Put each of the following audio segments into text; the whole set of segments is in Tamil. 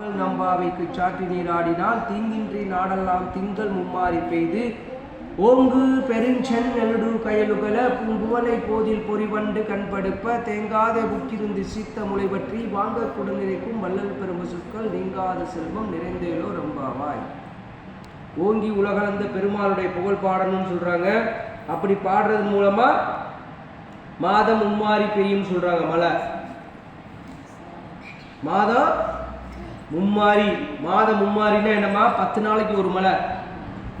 நாங்கள் நம்பாவைக்கு சாற்றி நீராடினால் தீங்கின்றி நாடெல்லாம் திங்கள் மும்மாறி பெய்து. ஓங்கு பெருஞ்சென் நெருடு கயலுகல பூங்குவலை போதில் பொறிவண்டு கண்படுப்ப தேங்காத புக்கிருந்து சீத்த முளை பற்றி வாங்க குடநிறைக்கும் வள்ளல் பெரும்பு சொற்கள் நீங்காத செல்வம் நிறைந்தேலோ ரம்பாவாய். ஓங்கி உலகளந்த பெருமாளுடைய புகழ் பாடணும்னு சொல்றாங்க. அப்படி பாடுறது மூலமா மாதம் மும்மாறி பெய்யும் சொல்றாங்க மழை மாதம் மும்மாரி மாதம் மும்மாரின்னா என்னம்மா? பத்து நாளைக்கு ஒரு மழை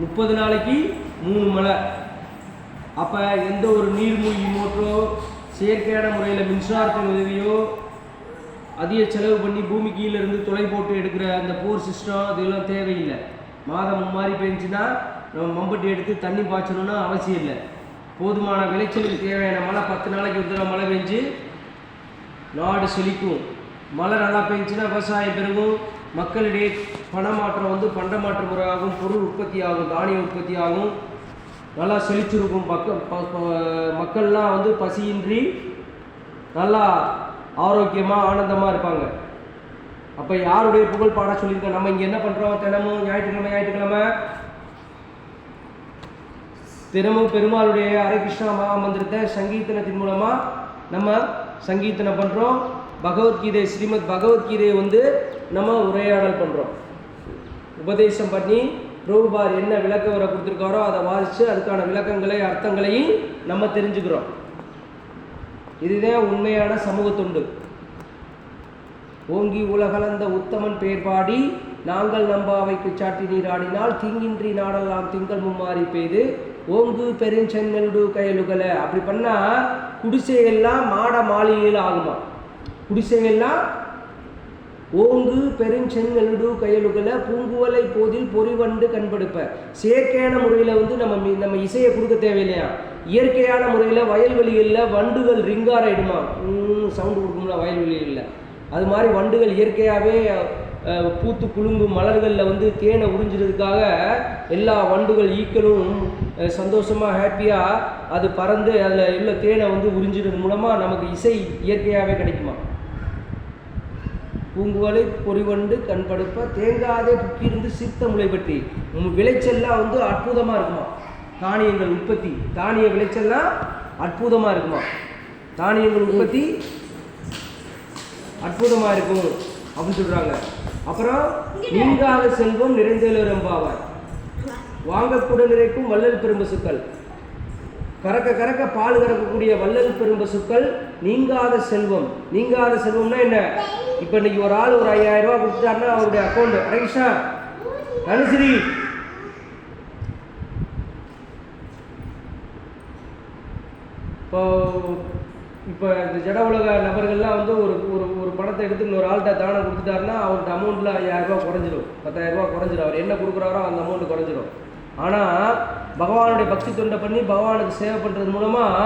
முப்பது நாளைக்கு மூணு மழை அப்போ எந்த ஒரு நீர்மூழ்கி மோட்டரோ செயற்கையான முறையில் மின்சாரத்தின் உதவியோ அதிக செலவு பண்ணி பூமி கீழேருந்து துளை போட்டு எடுக்கிற அந்த போர் சிஸ்டம் இதெல்லாம் தேவையில்லை. மாதம் மும்மாரி பெஞ்சுன்னா நம்ம மம்பட்டி எடுத்து தண்ணி பாய்ச்சணும்னா அவசியம் இல்லை. போதுமான விளைச்சலுக்கு தேவையான மழை பத்து நாளைக்கு ஒரு தடவை மழை பெஞ்சு நாடு செழிக்கும். மழை நல்லா பெஞ்சுன்னா விவசாயம் பெருகும் மக்களிடையே பணமாற்றம் வந்து பண்ட மாற்ற முறையாகும் பொருள் உற்பத்தி ஆகும் தானிய உற்பத்தி ஆகும் நல்லா செழிச்சிருக்கும் மக்கள் ப- மக்கள்லாம் வந்து பசியின்றி நல்லா ஆரோக்கியமாக ஆனந்தமாக இருப்பாங்க. அப்போ யாருடைய புகழ் பாட சொல்லியிருக்கோம் நம்ம இங்கே என்ன பண்ணுறோம் தினமும் ஞாயிற்றுக்கிழமை ஞாயிற்றுக்கிழமை? தினமும் பெருமாளுடைய ஹரே கிருஷ்ணா மகாமந்திரத்தை சங்கீர்த்தனத்தின் மூலமாக நம்ம சங்கீதனை பண்ணுறோம் பகவத்கீதை ஸ்ரீமத் பகவத்கீதையை வந்து நம்ம உரையாடல் பண்ணுறோம் உபதேசம் பண்ணி பிரபுபார் என்ன விளக்க வர கொடுத்துருக்காரோ அதை வாசித்து அதுக்கான விளக்கங்களை அர்த்தங்களையும் நம்ம தெரிஞ்சுக்கிறோம். இதுதான் உண்மையான சமூக தொண்டு. ஓங்கி உலகலந்த உத்தமன் பேர் பாடி நாங்கள் நம்பாவைக்கு சாட்டி நீராடினால் திங்கின்றி நாடெல்லாம் திங்கள் மும்மாறி பெய்து ஓங்கு பெருஞ்சென்னல்டு கையலுகலை அப்படி பண்ணா குடிசையெல்லாம் மாட மாளிகையில் ஆகுமா? குடிசைகள்லாம் ஓங்கு பெருஞ்செங்கலுடு கயலுகல பூங்குவலை போதில் பொறிவண்டு கண்படுப்ப. செயற்கையான முறையில் வந்து நம்ம நம்ம இசையை கொடுக்க தேவையில்லையா? இயற்கையான முறையில் வயல்வெளிகளில் வண்டுகள் ரிங்காராயிடுமா சவுண்டு கொடுக்கும்ல வயல்வெளிகளில் அது மாதிரி வண்டுகள் இயற்கையாகவே பூத்து குலுங்கும் மலர்களில் வந்து தேனை உறிஞ்சிறதுக்காக எல்லா வண்டுகள் ஈக்களும் சந்தோஷமாக சந்தோஷமா ஹாப்பியாக அது பறந்து அதில் உள்ள தேனை வந்து உறிஞ்சிறது மூலமாக நமக்கு இசை இயற்கையாகவே கிடைக்குமா? பூங்குவலை பொறிவண்டு கண்படுப்ப தேங்காதே புக்கியிருந்து சித்த முளை பற்றி. உம் விளைச்சல்லாம் வந்து அற்புதமாக இருக்குமா? தானியங்கள் உற்பத்தி. தானிய விளைச்சல்லாம் அற்புதமாக இருக்குமா? தானியங்கள் உற்பத்தி அற்புதமாக இருக்கும் அப்படின்னு சொல்கிறாங்க அப்புறம் நீங்காத செல்வம் நிறைந்தேலரம்பாவார் வாங்கக்கூட நிறைக்கும் வள்ளல் பெரும்பசுக்கள் கறக்க கறக்க பால் கறக்கக்கூடிய வள்ளல் பெரும்பசுக்கள் நீங்காத செல்வம். நீங்காத செல்வம்னா என்ன? இப்போ இன்னைக்கு ஒரு ஆள் ஒரு ஐயாயிரம் ரூபாய் கொடுத்துட்டாருன்னா அவருடைய அக்கௌண்ட் ஹரேஷா தனுஸ்ரீ. இப்போ இப்போ இந்த ஜட உலக நபர்கள்லாம் வந்து ஒரு ஒரு ஒரு பணத்தை எடுத்து இன்னொரு ஆள்கிட்ட தானம் கொடுத்துட்டாருன்னா அவர்கிட்ட அமௌண்ட்டில் ஐயாயிரம் ரூபாய் குறைஞ்சிரும். பத்தாயிரம் ரூபாய் குறைஞ்சிரும். அவர் என்ன கொடுக்குறாரோ அந்த அமௌண்ட் குறைஞ்சிரும். ஆனால் பகவானுடைய பக்தி தொண்டை பண்ணி பகவானுக்கு சேவை பண்ணுறது மூலமாக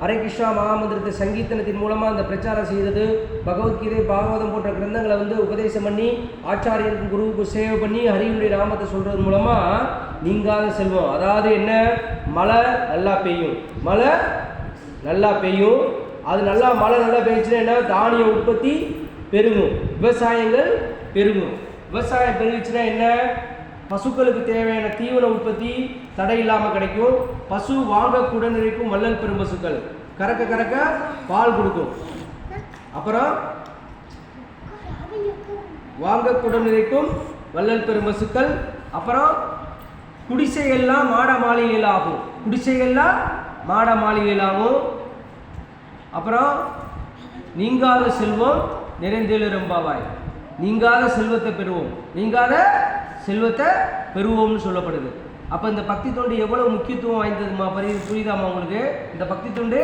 ஹரே கிருஷ்ணா மகாமந்திரத்தை சங்கீர்த்தனத்தின் மூலமாக அந்த பிரச்சாரம் செய்தது. பகவத்கீதை பாகவதம் போன்ற கிரந்தங்களை வந்து உபதேசம் பண்ணி ஆச்சாரியருக்கும் குருவுக்கு சேவை பண்ணி ஹரியுடைய நாமத்தை சொல்கிறது மூலமாக நீங்காத செல்வம். அதாவது என்ன? மழை நல்லா பெய்யும். மழை நல்லா பெய்யும். அது நல்லா மழை நல்லா பெய்ஞ்சுன்னா என்ன? தானிய உற்பத்தி பெருகும். விவசாயங்கள் பெருகும். விவசாயம் பெருகுச்சுன்னா என்ன? பசுக்களுக்கு தேவையான தீவன உற்பத்தி தடை இல்லாமல் கிடைக்கும். பசு வாங்கக்கூட நிறைக்கும் வள்ளல் பெரும்பசுக்கள் கறக்க கறக்க பால் கொடுக்கும். அப்புறம் வாங்கக்கூட நிறைக்கும் வள்ளல் பெரும்பசுக்கள் அப்புறம் குடிசையெல்லாம் மாட மாளிகையில் ஆகும். குடிசையெல்லாம் மாட மாளிகையில் ஆகும். அப்புறம் நீங்காத செல்வம் நிறைந்தேழு ரொம்பாவாய். நீங்காத செல்வத்தை பெறுவோம். நீங்காத செல்வத்தை பெறுவோம்னு சொல்லப்படுது. அப்போ இந்த பக்தி தொண்டு எவ்வளோ முக்கியத்துவம் வாய்ந்ததுமா பரி? புரியுதாமா உங்களுக்கு? இந்த பக்தி தொண்டு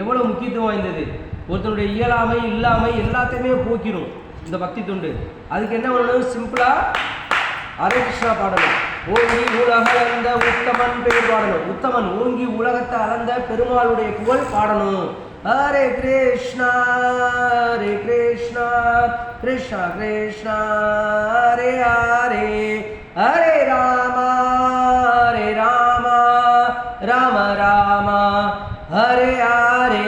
எவ்வளோ முக்கியத்துவம் வாய்ந்தது? ஒருத்தனுடைய இயலாமை இல்லாமை எல்லாத்தையுமே போக்கிடும் இந்த பக்தி தொண்டு. அதுக்கு என்ன பண்ணணும்? சிம்பிளாக ஹரே கிருஷ்ணா பாடணும். ஓங்கி உலக அளந்த உத்தமன் பெயர் பாடணும். உத்தமன் ஓங்கி உலகத்தை அளந்த பெருமாளுடைய புகழ் பாடணும். ஹரே கிருஷ்ணா ஹரே கிருஷ்ணா கிருஷ்ணா கிருஷ்ணா ஹரே ஹரே. ஹரே ராமா ஹரே ராமா ராம ராமா ஹரே ஹரே.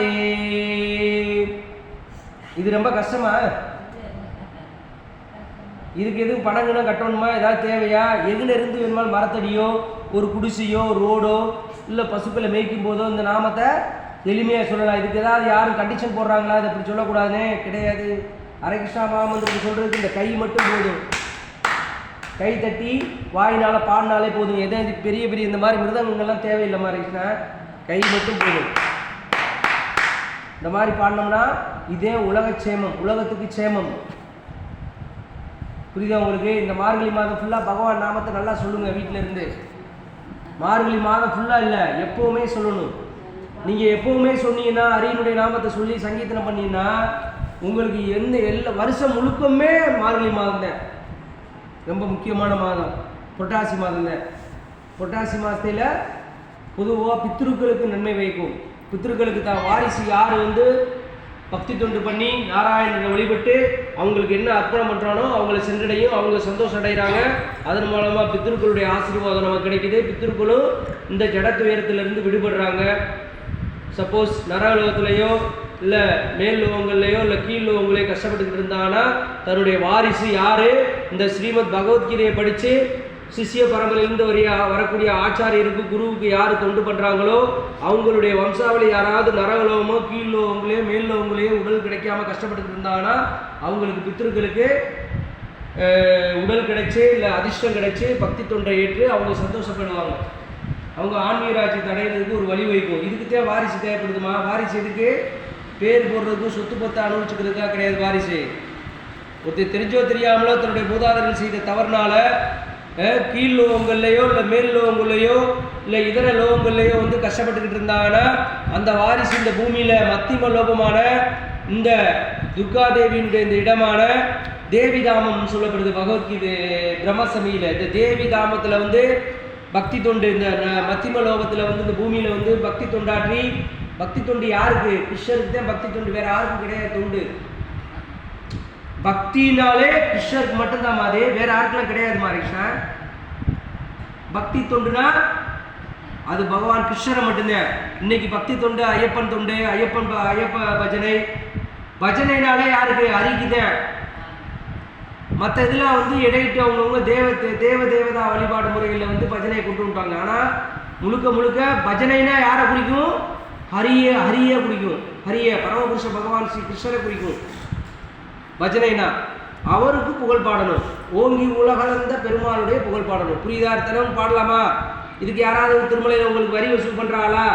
இது ரொம்ப கஷ்டமா? இதுக்கு எதுவும் பணங்கணும் கட்டணுமா? ஏதாவது தேவையா? எதுல இருந்து வேணுமாலும் மரத்தடியோ ஒரு குடிசையோ ரோடோ இல்லை பசுக்களை மேய்க்கும் போதோ இந்த நாமத்தை எளிமையாக சொல்லலாம். இதுக்கு ஏதாவது யாரும் கண்டிஷன் போடுறாங்களா? இதை இப்படி சொல்லக்கூடாதுனே கிடையாது. அரகிருஷ்ணா மகாமந்திரத்தை சொல்கிறதுக்கு இந்த கை மட்டும் போதும். கை தட்டி வாயினால பாடினாலே போதும். எதை இது பெரிய பெரிய இந்த மாதிரி மிருதங்கள்லாம் தேவையில்லை மாதிரி கை மட்டும் போதும். இந்த மாதிரி பாடினோம்னா இதே உலக சேமம் உலகத்துக்கு சேமம் புரியுதா உங்களுக்கு? இந்த மார்கழி மாதம் ஃபுல்லாக பகவான் நாமத்தை நல்லா சொல்லுங்கள் வீட்டில் இருந்து. மார்கழி மாதம் ஃபுல்லாக இல்லை எப்போவுமே சொல்லணும். நீங்கள் எப்போவுமே சொன்னீங்கன்னா அரியனுடைய நாமத்தை சொல்லி சங்கீதனம் பண்ணீங்கன்னா உங்களுக்கு எந்த எல்லா வருஷம் முழுக்கமே மார்கழி மாதம் தான். ரொம்ப முக்கியமான மாதம். புரட்டாசி மாதம் தான். புரட்டாசி மாதத்தில் பொதுவாக பித்ருக்களுக்கு நன்மை வைக்கும். பித்ருக்களுக்கு தான் வாரிசு யார் வந்து பக்தி தொண்டு பண்ணி நாராயணனை வழிபட்டு அவங்களுக்கு என்ன அர்ப்பணம் பண்ணுறானோ அவங்கள சென்றடையும் அவங்க சந்தோஷம் அடைகிறாங்க அதன் மூலமாக பித்ருக்களுடைய ஆசீர்வாதம் நமக்கு கிடைக்குது. பித்திருக்களும் இந்த ஜட துயரத்திலிருந்து விடுபடுறாங்க. சப்போஸ் நரலோகத்திலேயோ இல்லை மேல் லோகங்கள்லையோ இல்லை கீழ் லோகங்களையோ கஷ்டப்பட்டுக்கிட்டு இருந்தாங்கன்னா தன்னுடைய வாரிசு யார்? இந்த ஸ்ரீமத் பகவத்கீதையை படித்து சிஷ்ய பரம்பரையிலிருந்து வரைய வரக்கூடிய ஆச்சாரியருக்கு குருவுக்கு யார் தொண்டு பண்ணுறாங்களோ அவங்களுடைய வம்சாவளி யாராவது நரகலோகமோ கீழ் லோகங்களையோ மேல் லோகங்களையோ உடல் கிடைக்காம கஷ்டப்பட்டுக்கிட்டு இருந்தாங்கன்னா அவங்களுக்கு பித்திருக்களுக்கு உடல் கிடைச்சி இல்லை அதிர்ஷ்டம் கிடைச்சி பக்தி தொண்டை ஏற்று அவங்க சந்தோஷப்படுவாங்க. அவங்க ஆன்மீக ராஜ்யத்தை அடையிறதுக்கு ஒரு வழி வைக்கும் இதுக்கு தேவை வாரிசு தேவைப்படுதுமா? வாரிசு எதுக்கு? பேர் போடுறதுக்கும் சொத்து பத்தை அனுபவிச்சுக்கிறதுக்காக கிடையாது வாரிசு. ஒருத்தர் தெரிஞ்சோ தெரியாமலோ தன்னுடைய மூதாதர்கள் செய்த தவறுனால கீழ் லோகங்கள்லையோ இல்லை மேல் லோகங்கள்லையோ இல்லை இதர லோகங்கள்லையோ வந்து கஷ்டப்பட்டுக்கிட்டு இருந்தாங்கன்னா அந்த வாரிசு இந்த பூமியில் மத்திம லோகமான இந்த துர்காதேவியினுடைய இந்த இடமான தேவிதாமம் சொல்லப்படுது பகவத்கீதை பிரம்மசமியில். இந்த தேவிதாமத்தில் வந்து பக்தி தொண்டு இந்த மத்திம லோகத்தில் வந்து இந்த பூமியில் வந்து பக்தி தொண்டாற்றி பக்தி தொண்டு யாருக்கு? கிருஷ்ணருக்கு தான் பக்தி தொண்டு வேற யாருக்கும் கிடையாது தொண்டு. பக்தினாலே கிருஷ்ணருக்கு மட்டும்தான் மாதிரி வேற யாருக்கெல்லாம் கிடையாது மாரிஷா பக்தி தொண்டுனா அது பகவான் கிருஷ்ணரை மட்டும்தான். இன்னைக்கு பக்தி தொண்டு ஐயப்பன் தொண்டு ஐயப்பன் ஐயப்ப பஜனை. பஜனைனாலே யாருக்கு? அறிக்குதான் மற்ற இதில் வந்து இடையிட்டு அவங்கவுங்க தேவ தேவ தேவதா வழிபாடு முறைகளில் வந்து பஜனையை கொண்டு வந்துட்டாங்க. ஆனால் முழுக்க முழுக்க பஜனைனா யாரை குறிக்கும்? ஹரிய ஹரிய குறிக்கும் ஹரிய பரமபுருஷ பகவான் ஸ்ரீ கிருஷ்ணரை குறிக்கும் பஜனைனா அவருக்கு புகழ் பாடணும். ஓங்கி உலகளந்த பெருமாளுடைய புகழ் பாடணும். புரியுதா பாடலாமா? இதுக்கு யாராவது திருமலையில் உங்களுக்கு வரி வசூல் பண்ணுறாங்களா